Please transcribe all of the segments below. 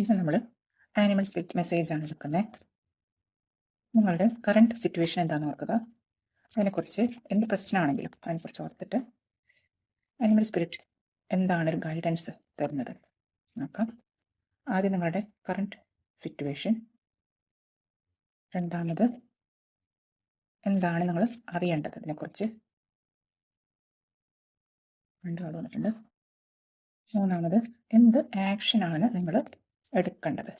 ഇത് നമ്മൾ animal spirit message ആണ് എടുക്കുന്നത് നിങ്ങളുടെ കറണ്ട് സിറ്റുവേഷൻ എന്താണെന്ന് ഓർക്കുക. അതിനെക്കുറിച്ച് എന്ത് പ്രശ്നമാണെങ്കിലും അതിനെക്കുറിച്ച് ഓർത്തിട്ട് ആനിമൽ സ്പിരിറ്റ് എന്താണ് ഒരു ഗൈഡൻസ് തരുന്നത്? നോക്കാം. ആദ്യം നിങ്ങളുടെ കറണ്ട് സിറ്റുവേഷൻ രണ്ടാമത് എന്താണ് നിങ്ങൾ അറിയേണ്ടത് ഇതിനെക്കുറിച്ച് രണ്ടാമത് വന്നിട്ടുണ്ട്. മൂന്നാമത് എന്ത് ആക്ഷനാണ് നിങ്ങൾ എടുക്കേണ്ടത്.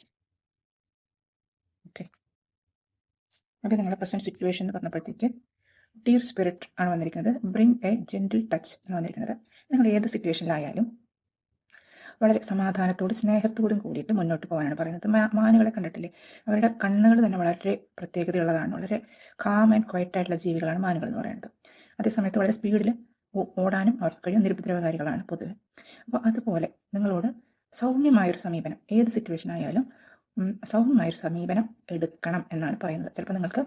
ഓക്കെ ഓക്കെ നിങ്ങളുടെ പ്രസന്റ് സിറ്റുവേഷൻ എന്ന് പറഞ്ഞപ്പോഴത്തേക്ക് ഡിയർ സ്പിരിറ്റ് ആണ് വന്നിരിക്കുന്നത്. ബ്രിങ് എ ജെന്റിൽ ടച്ച് എന്ന് വന്നിരിക്കുന്നത്. നിങ്ങൾ ഏത് സിറ്റുവേഷനിലായാലും വളരെ സമാധാനത്തോടും സ്നേഹത്തോടും കൂടിയിട്ട് മുന്നോട്ട് പോകാനാണ് പറയുന്നത്. മാനുകളെ കണ്ടിട്ടില്ലേ? അവരുടെ കണ്ണുകൾ തന്നെ വളരെ പ്രത്യേകതയുള്ളതാണ്. വളരെ കാം ആൻഡ് ക്വയറ്റ് ആയിട്ടുള്ള ജീവികളാണ് മാനുകൾ എന്ന് പറയുന്നത്. അതേസമയത്ത് വളരെ സ്പീഡിൽ ഓടാനും അവർക്ക് കഴിയും നിരുപദ്രവകാരികളാണ് പൊതുവെ. അപ്പോൾ അതുപോലെ നിങ്ങളോട് സൗമ്യമായൊരു സമീപനം. ഏത് സിറ്റുവേഷൻ ആയാലും സൗമ്യമായൊരു സമീപനം എടുക്കണം എന്നാണ് പറയുന്നത്. ചിലപ്പോൾ നിങ്ങൾക്ക്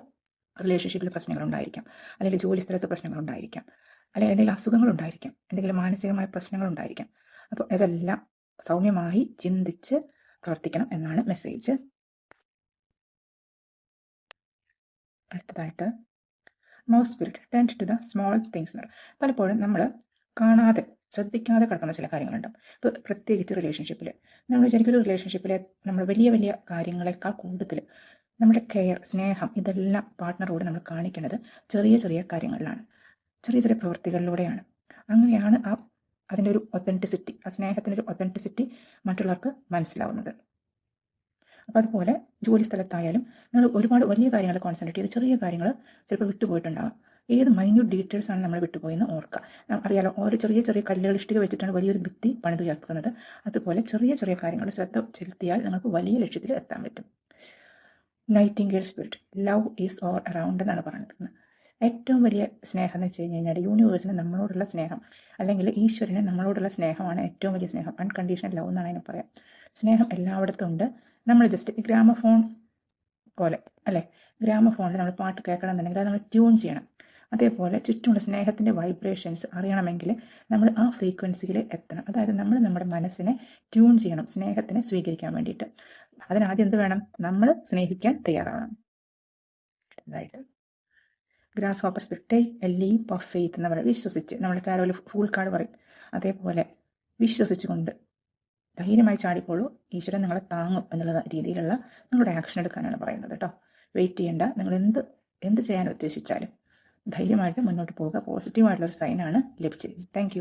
റിലേഷൻഷിപ്പിൽ പ്രശ്നങ്ങളുണ്ടായിരിക്കാം. അല്ലെങ്കിൽ ജോലി സ്ഥലത്ത് പ്രശ്നങ്ങളുണ്ടായിരിക്കാം. അല്ലെങ്കിൽ എന്തെങ്കിലും അസുഖങ്ങളുണ്ടായിരിക്കാം. എന്തെങ്കിലും മാനസികമായ പ്രശ്നങ്ങളുണ്ടായിരിക്കാം. അപ്പോൾ ഇതെല്ലാം സൗമ്യമായി ചിന്തിച്ച് പ്രവർത്തിക്കണം എന്നാണ് മെസ്സേജ് അടുത്തതായിട്ട് mouse spirit tend to the small things പലപ്പോഴും നമ്മൾ കാണാതെ ശ്രദ്ധിക്കാതെ കിടക്കുന്ന ചില കാര്യങ്ങളുണ്ടാവും ഇപ്പോൾ പ്രത്യേകിച്ച് റിലേഷൻഷിപ്പിൽ നമ്മൾ വിചാരിക്കും ഒരു റിലേഷൻഷിപ്പിൽ നമ്മൾ വലിയ വലിയ കാര്യങ്ങളെക്കാൾ കൂടുതൽ നമ്മുടെ കെയർ സ്നേഹം ഇതെല്ലാം പാർട്ട്ണറോട് നമ്മൾ കാണിക്കുന്നത് ചെറിയ ചെറിയ കാര്യങ്ങളിലാണ്. ചെറിയ ചെറിയ പ്രവൃത്തികളിലൂടെയാണ് അങ്ങനെയാണ് ആ അതിന്റെ ഒരു ഒത്തന്റിസിറ്റി ആ സ്നേഹത്തിന്റെ ഒരു ഒത്തന്റിസിറ്റി മറ്റുള്ളവർക്ക് മനസ്സിലാവുന്നത്. അപ്പോൾ അതുപോലെ ജോലി സ്ഥലത്തായാലും നിങ്ങൾ ഒരുപാട് വലിയ കാര്യങ്ങൾ കോൺസെൻട്രേറ്റ് ചെയ്ത് ചെറിയ കാര്യങ്ങൾ ചിലപ്പോൾ വിട്ടുപോയിട്ടുണ്ടാകും ഏത് മൈന്യൂട്ട് ഡീറ്റെയിൽസ് ആണ് നമ്മൾ വിട്ടുപോയെന്ന് ഓർക്കുക. അറിയാലോ ഓരോ ചെറിയ ചെറിയ കല്ലുകൾ ഇഷ്ടിക വെച്ചിട്ടാണ് വലിയൊരു ഭിത്തി പണിതുയർത്തുന്നത്. അതുപോലെ ചെറിയ ചെറിയ കാര്യങ്ങൾ ശ്രദ്ധ ചെലുത്തിയാൽ നമുക്ക് വലിയ ലക്ഷ്യത്തിൽ എത്താൻ പറ്റും. Nightingale spirit love is all around എന്നാണ് പറഞ്ഞിരിക്കുന്നത് ഏറ്റവും വലിയ സ്നേഹം എന്ന് വെച്ച് കഴിഞ്ഞ് കഴിഞ്ഞാൽ യൂണിവേഴ്സിന് നമ്മളോടുള്ള സ്നേഹം അല്ലെങ്കിൽ ഈശ്വരന് നമ്മളോടുള്ള സ്നേഹമാണ് ഏറ്റവും വലിയ സ്നേഹം. അൺകണ്ടീഷണൽ ലവ് എന്നാണ് അതിനെ പറയാം. സ്നേഹം എല്ലായിടത്തും ഉണ്ട്. നമ്മൾ ജസ്റ്റ് ഗ്രാമഫോൺ പോലെ അല്ലേ? ഗ്രാമഫോണിൽ നമ്മൾ പാട്ട് കേൾക്കണം എന്നുണ്ടെങ്കിൽ അത് നമ്മൾ ട്യൂൺ ചെയ്യണം. അതേപോലെ ചുറ്റുമുള്ള സ്നേഹത്തിന്റെ വൈബ്രേഷൻസ് അറിയണമെങ്കിൽ നമ്മൾ ആ ഫ്രീക്വൻസിയിൽ എത്തണം. അതായത് നമ്മൾ നമ്മുടെ മനസ്സിനെ ട്യൂൺ ചെയ്യണം സ്നേഹത്തിനെ സ്വീകരിക്കാൻ വേണ്ടിയിട്ട്. അതിനാദ്യം എന്ത് വേണം? നമ്മൾ സ്നേഹിക്കാൻ തയ്യാറാവണം. അതായത് grasshopper spirit a leap of faith എന്ന് പറയുന്നത് വിശ്വസിച്ച്. നമ്മൾ കാരോൽ ഫുൾ കാർഡ് പറയും. അതേപോലെ വിശ്വസിച്ചുകൊണ്ട് ധൈര്യമായി ചാടിക്കോളൂ. ഈശ്വരൻ നിങ്ങളെ താങ്ങും എന്നുള്ള രീതിയിലുള്ള നിങ്ങളുടെ ആക്ഷൻ എടുക്കാനാണ് പറയുന്നത് കേട്ടോ വെയിറ്റ് ചെയ്യേണ്ട. നിങ്ങൾ എന്ത് എന്ത് ചെയ്യാൻ ഉദ്ദേശിച്ചാലും. ധൈര്യമായിട്ട് മുന്നോട്ട് പോവുക. പോസിറ്റീവായിട്ടുള്ള ഒരു സൈനാണ് ലഭിച്ചത്. താങ്ക്